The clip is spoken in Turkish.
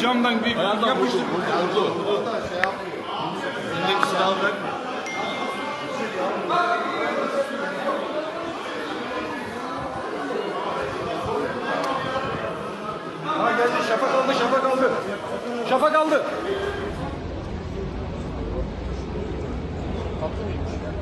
camdan bir yapıştır. Elindeki silahı bırak. Ha geldi şafak aldı şafak aldı. Şafak aldı. Kaptı mıymış?